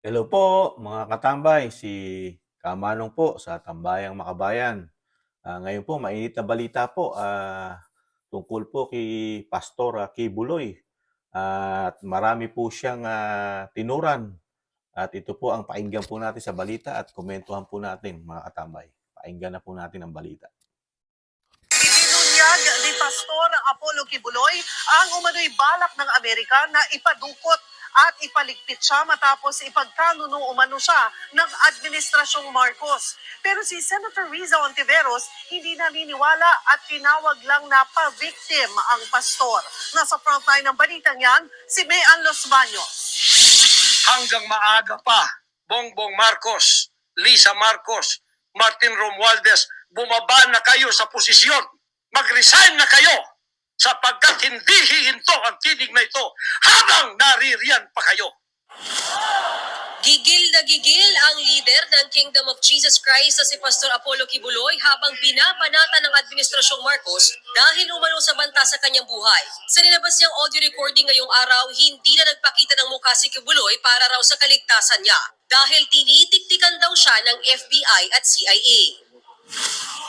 Hello po mga katambay, si Kamanong po sa Tambayang Makabayan. Ah, ngayon po, mainit na balita po ah, tungkol po kay Pastor ah, Kibuloy. at marami po siyang ah, tinuran. At ito po ang painggan po natin sa balita at komentuhan po natin mga katambay. Painggan na po natin ang balita. Ibinunyag ni Pastor Apollo Kibuloy ang umano'y balak ng Amerika na ipadukot at ipaligpit siya matapos ipagkanuno umano siya ng Administrasyong Marcos. Pero si Senator Riza Ontiveros hindi naniniwala at tinawag lang na pa-victim ang pastor. Nasa frontline ng balitang yan, si Mayan Los Baños. hanggang maaga pa, Bongbong Marcos, Lisa Marcos, Martin Romualdez, bumaba na kayo sa posisyon. Mag-resign na kayo sapagkat hindi hihinto ang tinig na ito habang naririyan pa kayo. Gigil na gigil ang leader ng Kingdom of Jesus Christ na si Pastor Apollo Kibuloy habang binabanata ng Administrasyong Marcos dahil umano sa banta sa kanyang buhay. Sa nilabas niyang audio recording ngayong araw, hindi na nagpakita ng mukha si Kibuloy para raw sa kaligtasan niya dahil tinitiktikan daw siya ng FBI at CIA.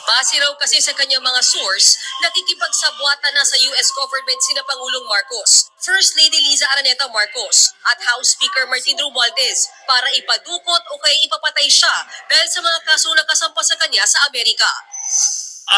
Base raw kasi sa kanyang mga source, nakikipagsabwata na sa US government sina Pangulong Marcos, First Lady Liza Araneta Marcos, at House Speaker Martin Romualdez para ipadukot o kaya ipapatay siya dahil sa mga kaso na kasampa sa kanya sa Amerika.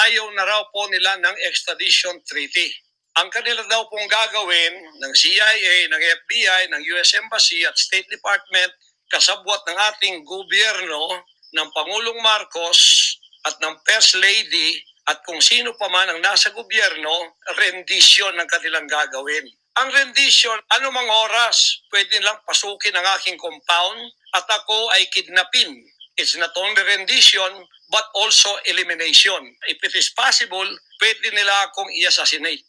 Ayaw na raw po nila ng extradition treaty. Ang kanila daw pong gagawin ng CIA, ng FBI, ng US Embassy at State Department kasabwat ng ating gobyerno ng Pangulong Marcos at ng First Lady at kung sino pa man ang nasa gobyerno, rendition ng kanilang gagawin. Ang rendition, anumang oras, pwede lang pasukin ang aking compound at ako ay kidnapin. It's not only rendition, but also elimination. If it is possible, pwede nila akong i-assassinate.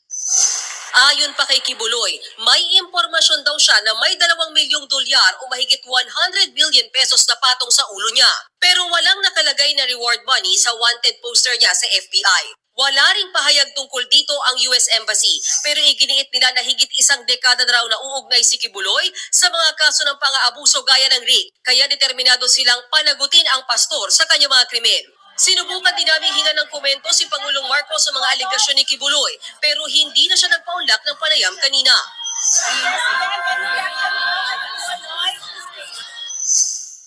Ayon pa kay Kibuloy, may impormasyon daw siya na may dalawang milyong dolyar o mahigit 100 million pesos na patong sa ulo niya. Pero walang nakalagay na reward money sa wanted poster niya sa FBI. Wala ring pahayag tungkol dito ang US Embassy pero iginiit nila na higit isang dekada na raw na uugnay si Kibuloy sa mga kaso ng pang-aabuso gaya ng rape. Kaya determinado silang panagutin ang pastor sa kanyang mga krimen. Sinubukan din namin hinga ng komento si Pangulong Marcos sa mga aligasyon ni Kibuloy pero hindi na siya nagpaunlak ng panayam kanina.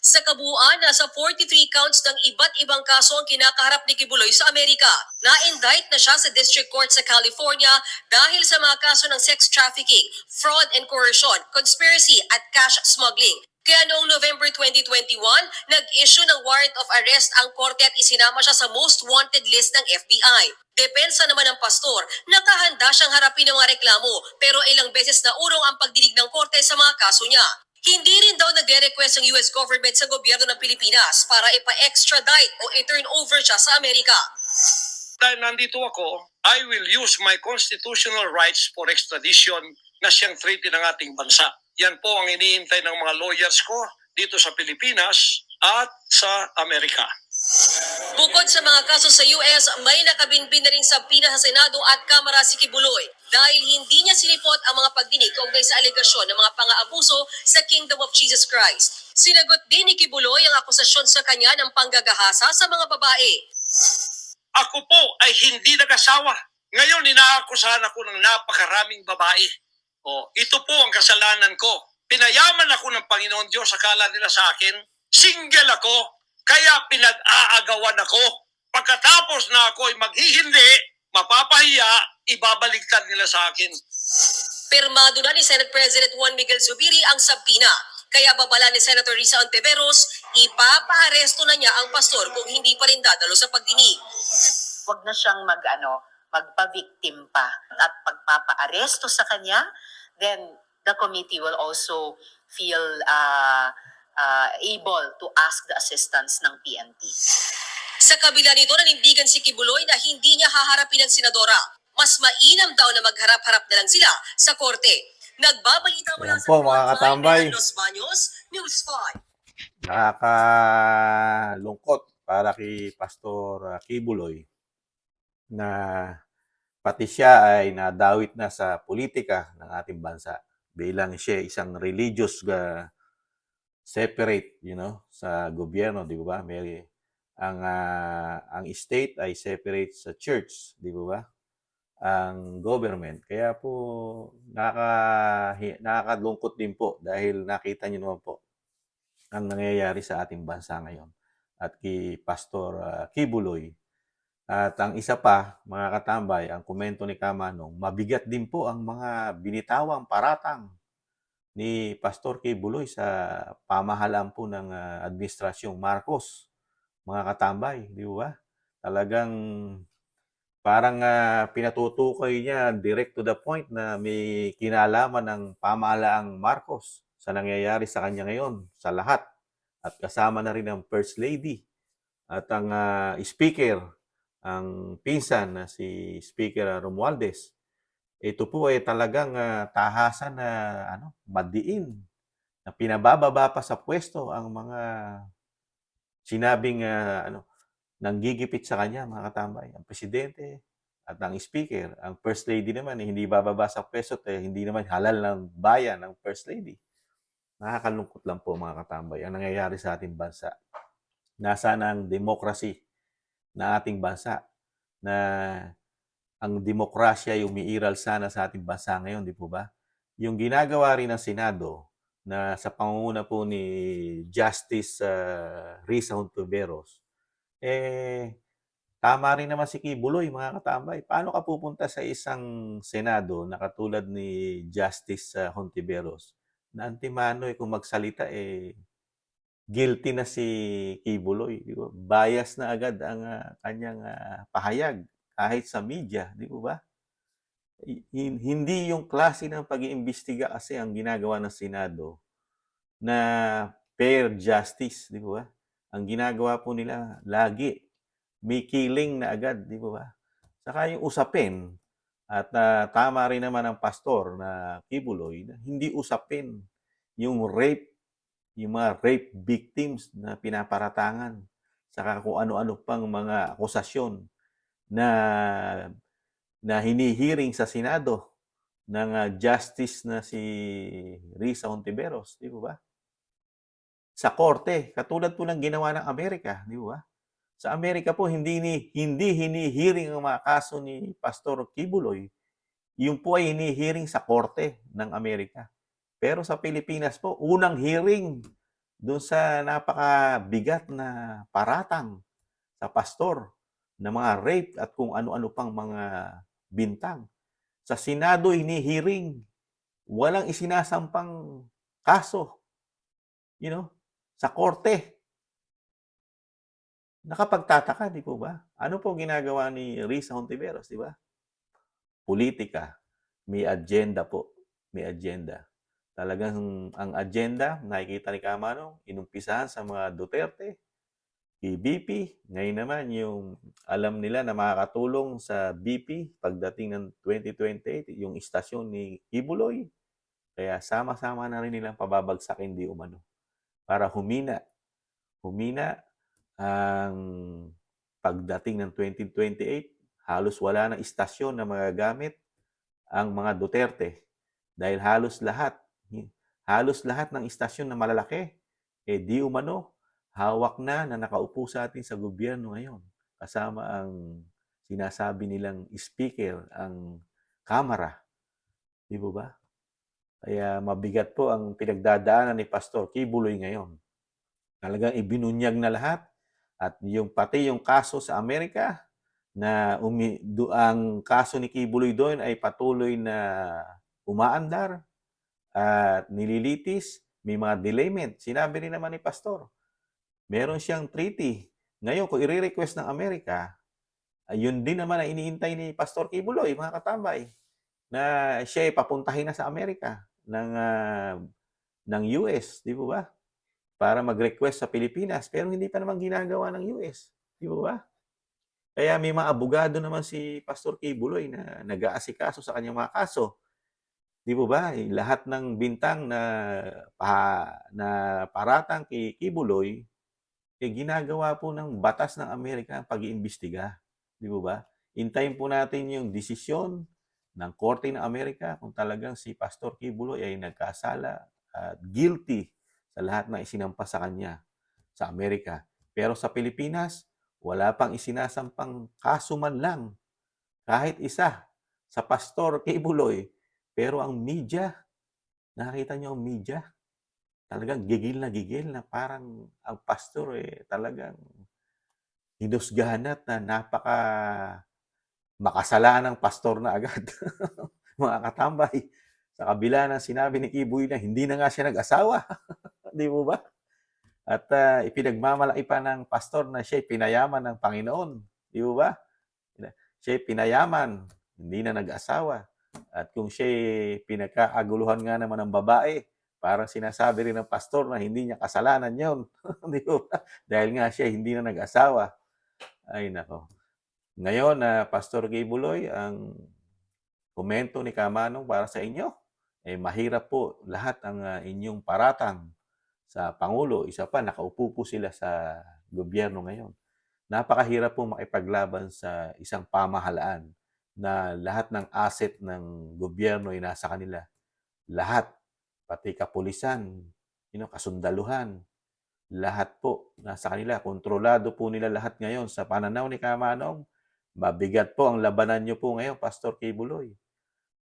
Sa kabuuan, nasa 43 counts ng iba't ibang kaso ang kinakaharap ni Kibuloy sa Amerika. Na-indict na siya sa District Court sa California dahil sa mga kaso ng sex trafficking, fraud and coercion, conspiracy at cash smuggling. Kaya noong November 2021, nag-issue ng warrant of arrest ang korte at isinama siya sa most wanted list ng FBI. Depensa naman ng pastor, nakahanda siyang harapin ang mga reklamo pero ilang beses na urong ang pagdinig ng korte sa mga kaso niya. Hindi rin daw nagre-request ang US government sa gobyerno ng Pilipinas para ipa-extradite o i-turn over siya sa Amerika. Dahil nandito ako, I will use my constitutional rights for extradition na siyang treaty ng ating bansa. Yan po ang iniintay ng mga lawyers ko dito sa Pilipinas at sa Amerika. Bukod sa mga kaso sa US, may nakabinbin na rin sa pina sa Senado at Kamara si Kibuloy dahil hindi niya sinipot ang mga pagdinig kaugnay sa alegasyon ng mga pang-aabuso sa Kingdom of Jesus Christ. Sinagot din ni Kibuloy ang akusasyon sa kanya ng panggagahasa sa mga babae. Ako po ay hindi nag-asawa. Ngayon, inaakusahan ako ng napakaraming babae. O, ito po ang kasalanan ko. Pinayaman ako ng Panginoon Diyos, akala nila sa akin, single ako, kaya pinag-aagawan ako. Pagkatapos na ako ay maghihindi, mapapahiya, ibabaligtad nila sa akin. Pirmado na ni Senate President Juan Miguel Zubiri ang sabina. Kaya babala ni Senator Risa Ontiveros, ipapaaresto na niya ang pastor kung hindi pa rin dadalo sa pagdinig. wag na siyang mag magpa-victim pa at pagpapa-aresto sa kanya, then the committee will also feel uh, uh, able to ask the assistance ng PNP. Sa kabila nito, nanindigan si Kibuloy na hindi niya haharapin ang senadora. Mas mainam daw na magharap-harap na lang sila sa korte. Nagbabalita mula Ayan sa po, mga katambay. Los Baños, News 5. Nakakalungkot para kay Pastor ah, Kibuloy na pati siya ay nadawit na sa politika ng ating bansa bilang siya isang religious ga separate, you know, sa gobyerno, di ba? May ang ah, ang state ay separate sa church, di ba? Ang government. Kaya po nakaka nakakalungkot din po dahil nakita niyo naman po ang nangyayari sa ating bansa ngayon at kay Pastor ah, Kibuloy. At ang isa pa, mga katambay, ang komento ni Kamanong, mabigat din po ang mga binitawang paratang ni Pastor Kibuloy sa pamahalaan po ng ah, administrasyong Marcos, mga katambay, di ba? Talagang parang ah, pinatutukoy niya direct to the point na may kinalaman ng pamahalaang Marcos sa nangyayari sa kanya ngayon, sa lahat. At kasama na rin ang First Lady at ang ah, speaker, ang pinsan na si Speaker Romualdez. Ito po ay talagang ah, tahasan na ano, madiin na pinabababa pa sa pwesto ang mga sinabing ah, ano, nanggigipit sa kanya, mga katambay. Ang presidente at ang speaker, ang first lady naman, eh, hindi bababa sa pwesto, eh, hindi naman halal ng bayan ng first lady. Nakakalungkot lang po, mga katambay, ang nangyayari sa ating bansa. Nasaan ang democracy na ating bansa na ang demokrasya ay umiiral sana sa ating bansa ngayon, di po ba? Yung ginagawa rin ng Senado na sa pangunguna po ni Justice uh, Risa Hontiveros, eh, tama rin naman si Kibuloy, mga katambay. Paano ka pupunta sa isang Senado na katulad ni Justice uh, Hontiveros na antimano eh, kung magsalita eh guilty na si Kibuloy, di ba? Bias na agad ang ah, kanyang ah, pahayag kahit sa media, di ba? Hin- hindi yung klase ng pag-iimbestiga kasi ang ginagawa ng Senado na fair justice, di po ba? Ang ginagawa po nila lagi may killing na agad, di po ba? Saka yung usapin at ah, tama rin naman ang pastor na Kibuloy na hindi usapin yung rape yung mga rape victims na pinaparatangan saka kung ano-ano pang mga akusasyon na na hinihiring sa Senado ng ah, justice na si Risa Hontiveros, di ba? Sa korte, katulad po ng ginawa ng Amerika, di ba? Sa Amerika po hindi ni hindi hinihiring ang mga kaso ni Pastor Kibuloy. Yung po ay hinihiring sa korte ng Amerika. Pero sa Pilipinas po, unang hearing doon sa napakabigat na paratang sa pastor na mga rape at kung ano-ano pang mga bintang. Sa Senado, hinihiring. Walang isinasampang kaso. You know, sa korte. Nakapagtataka, di po ba? Ano po ginagawa ni Risa Hontiveros, di ba? Politika. May agenda po. May agenda. Talagang ang agenda, nakikita ni Kamano, inumpisahan sa mga Duterte, BP. Ngayon naman, yung alam nila na makakatulong sa BP pagdating ng 2028, yung istasyon ni Kibuloy. Kaya sama-sama na rin nilang pababagsakin di umano. Para humina. Humina ang pagdating ng 2028, halos wala na istasyon na magagamit ang mga Duterte. Dahil halos lahat, halos lahat ng istasyon na malalaki, eh di umano, hawak na na nakaupo sa atin sa gobyerno ngayon. Kasama ang sinasabi nilang speaker, ang kamera. Di po ba? Kaya mabigat po ang pinagdadaanan ni Pastor Kibuloy ngayon. Talagang ibinunyag na lahat at yung pati yung kaso sa Amerika na umi, do, ang kaso ni Kibuloy doon ay patuloy na umaandar at nililitis, may mga delayment. Sinabi rin naman ni Pastor, meron siyang treaty. Ngayon, kung i-request ng Amerika, ayun din naman ang iniintay ni Pastor Kibuloy, mga katambay, na siya ay papuntahin na sa Amerika ng, ah, ng US, di po ba? Para mag-request sa Pilipinas. Pero hindi pa naman ginagawa ng US. Di po ba? Kaya may mga abogado naman si Pastor Kibuloy na nag-aasikaso sa kanyang mga kaso. Di po ba? Eh, Lahat ng bintang na, pa, na paratang kay Kibuloy, eh, ginagawa po ng batas ng Amerika ang pag-iimbestiga. Di po ba? Intayin po natin yung desisyon ng Korte ng Amerika kung talagang si Pastor Kibuloy ay nagkasala at guilty sa lahat ng isinampa sa kanya sa Amerika. Pero sa Pilipinas, wala pang isinasampang kaso man lang kahit isa sa pastor kay Buloy. Pero ang media, nakita niyo ang media, talagang gigil na gigil na parang ang pastor eh talagang hinusgahan at na napaka makasalanang pastor na agad. Mga katambay, sa kabila ng sinabi ni Kibuy na hindi na nga siya nag-asawa. Di mo ba? At ah, ipinagmamalaki pa ng pastor na siya pinayaman ng Panginoon. Di mo ba? Siya pinayaman, hindi na nag-asawa. At kung siya pinagkaaguluhan nga naman ng babae, parang sinasabi rin ng pastor na hindi niya kasalanan yon. Di ba? Dahil nga siya hindi na nag-asawa. Ay nako. Ngayon, na Pastor Gay Buloy, ang komento ni Kamanong para sa inyo, eh mahirap po lahat ang ah, inyong paratang sa Pangulo. Isa pa, nakaupo po sila sa gobyerno ngayon. Napakahirap po makipaglaban sa isang pamahalaan na lahat ng asset ng gobyerno ay nasa kanila. Lahat, pati kapulisan, you know, kasundaluhan, lahat po nasa kanila. Kontrolado po nila lahat ngayon. Sa pananaw ni Kamanong, mabigat po ang labanan nyo po ngayon, Pastor Kibuloy.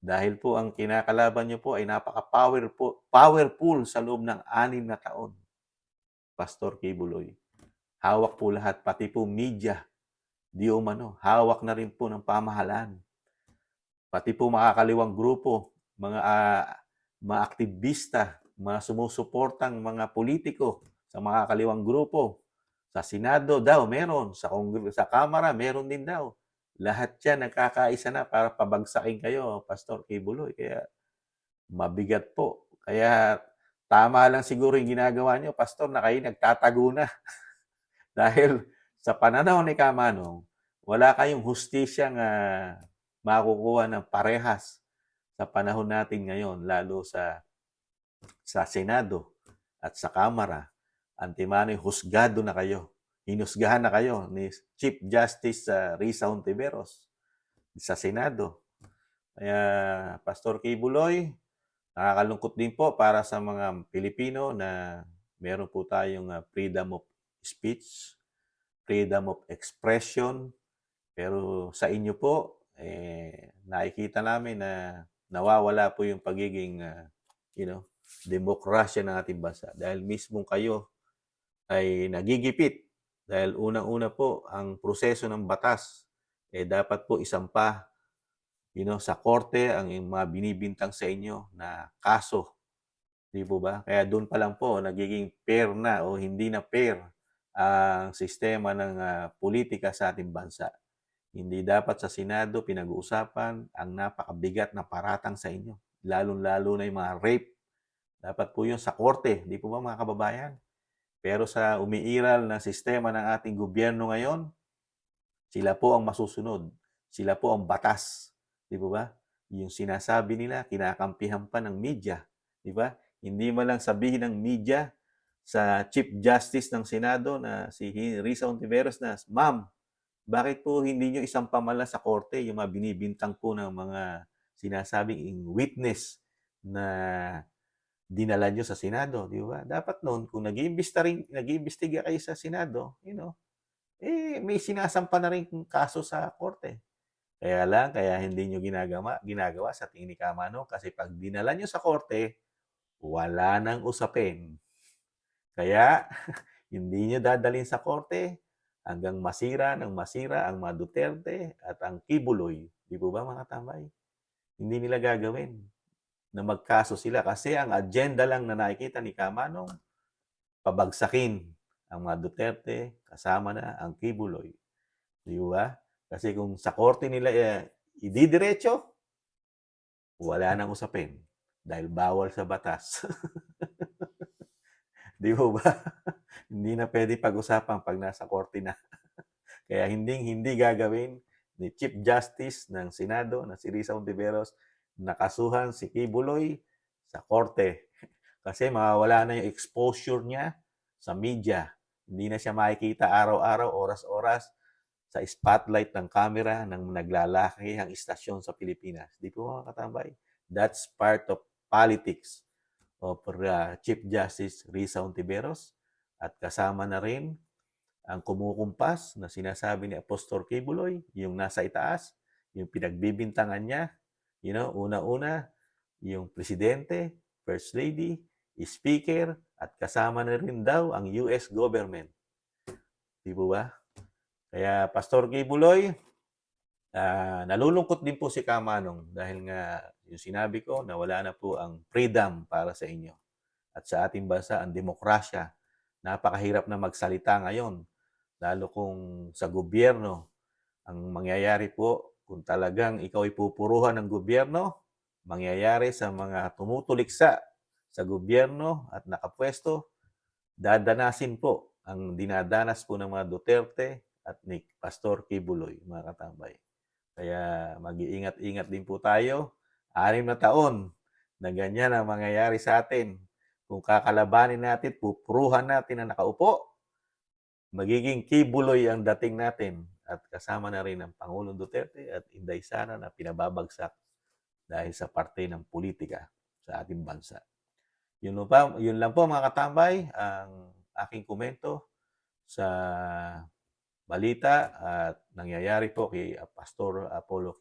Dahil po ang kinakalaban nyo po ay napaka-powerful powerful sa loob ng anim na taon. Pastor Kibuloy. Hawak po lahat, pati po media. Di umano, hawak na rin po ng pamahalaan. Pati po makakaliwang grupo, mga ah, mga aktivista, mga sumusuportang mga politiko sa mga kaliwang grupo. Sa Senado daw, meron. Sa, Kongre- sa Kamara, meron din daw. Lahat yan nagkakaisa na para pabagsakin kayo, Pastor Kibuloy. Kaya mabigat po. Kaya tama lang siguro yung ginagawa nyo, Pastor, na kayo nagtatago na. Dahil sa pananaw ni Kamanong, wala kayong hustisyang uh, makukuha ng parehas sa panahon natin ngayon, lalo sa sa Senado at sa Kamara. Antimano, husgado na kayo. Hinusgahan na kayo ni Chief Justice uh, Risa Hontiveros sa Senado. Kaya, Pastor Kibuloy, nakakalungkot din po para sa mga Pilipino na meron po tayong uh, freedom of speech, freedom of expression. Pero sa inyo po, eh, nakikita namin na nawawala po yung pagiging, uh, you know, demokrasya ng ating bansa. Dahil mismo kayo ay nagigipit. Dahil unang-una po, ang proseso ng batas, eh dapat po isampa you know, sa korte ang mga binibintang sa inyo na kaso. Di po ba? Kaya doon pa lang po, nagiging fair na o hindi na fair ang sistema ng uh, politika sa ating bansa. Hindi dapat sa Senado pinag-uusapan ang napakabigat na paratang sa inyo. Lalong-lalo na yung mga rape. Dapat po yun sa korte. Di po ba mga kababayan? Pero sa umiiral na sistema ng ating gobyerno ngayon, sila po ang masusunod. Sila po ang batas. Di po ba? Yung sinasabi nila, kinakampihan pa ng media. Di ba? Hindi man lang sabihin ng media sa Chief Justice ng Senado na si Risa Ontiveros na, Ma'am, bakit po hindi nyo isang pamala sa korte yung mga binibintang po ng mga sinasabing witness na dinala nyo sa Senado, di ba? Dapat noon, kung nag-iimbestiga nag-iimbestiga kayo sa Senado, you know, eh, may sinasampa na rin kaso sa korte. Kaya lang, kaya hindi nyo ginagawa, ginagawa sa tingin ni Kamano, kasi pag dinala nyo sa korte, wala nang usapin. Kaya, hindi nyo dadalhin sa korte hanggang masira ng masira ang mga Duterte at ang Kibuloy. Di po ba mga tambay? Hindi nila gagawin na magkaso sila kasi ang agenda lang na nakikita ni Kamanong pabagsakin ang mga Duterte kasama na ang Kibuloy. Di ba? Kasi kung sa korte nila eh, ididiretso, wala nang usapin dahil bawal sa batas. Di ba ba? hindi na pwede pag-usapan pag nasa korte na. Kaya hindi hindi gagawin ni Chief Justice ng Senado na si Risa Ontiveros nakasuhan si Kibuloy sa korte. Kasi mawawala na yung exposure niya sa media. Hindi na siya makikita araw-araw, oras-oras sa spotlight ng camera ng naglalaki ang istasyon sa Pilipinas. Di po mga katambay? That's part of politics. Of uh, Chief Justice Risa Ontiveros at kasama na rin ang kumukumpas na sinasabi ni Apostol Kibuloy, yung nasa itaas, yung pinagbibintangan niya, you know, una-una, yung presidente, first lady, speaker, at kasama na rin daw ang US government. Di ba? Kaya Pastor Kibuloy, ah, nalulungkot din po si Kamanong dahil nga yung sinabi ko na wala na po ang freedom para sa inyo. At sa ating bansa, ang demokrasya, napakahirap na magsalita ngayon. Lalo kung sa gobyerno, ang mangyayari po, kung talagang ikaw ay pupuruhan ng gobyerno, mangyayari sa mga tumutuliksa sa gobyerno at nakapwesto, dadanasin po ang dinadanas po ng mga Duterte at ni Pastor Kibuloy, mga katambay. Kaya mag-iingat-ingat din po tayo. Anim na taon na ganyan ang mangyayari sa atin. Kung kakalabanin natin, pupuruhan natin na nakaupo, magiging kibuloy ang dating natin at kasama na rin ang Pangulong Duterte at Inday Sara na pinababagsak dahil sa parte ng politika sa ating bansa. Yun, pa, yun lang po mga katambay ang aking komento sa balita at nangyayari po kay Pastor Apollo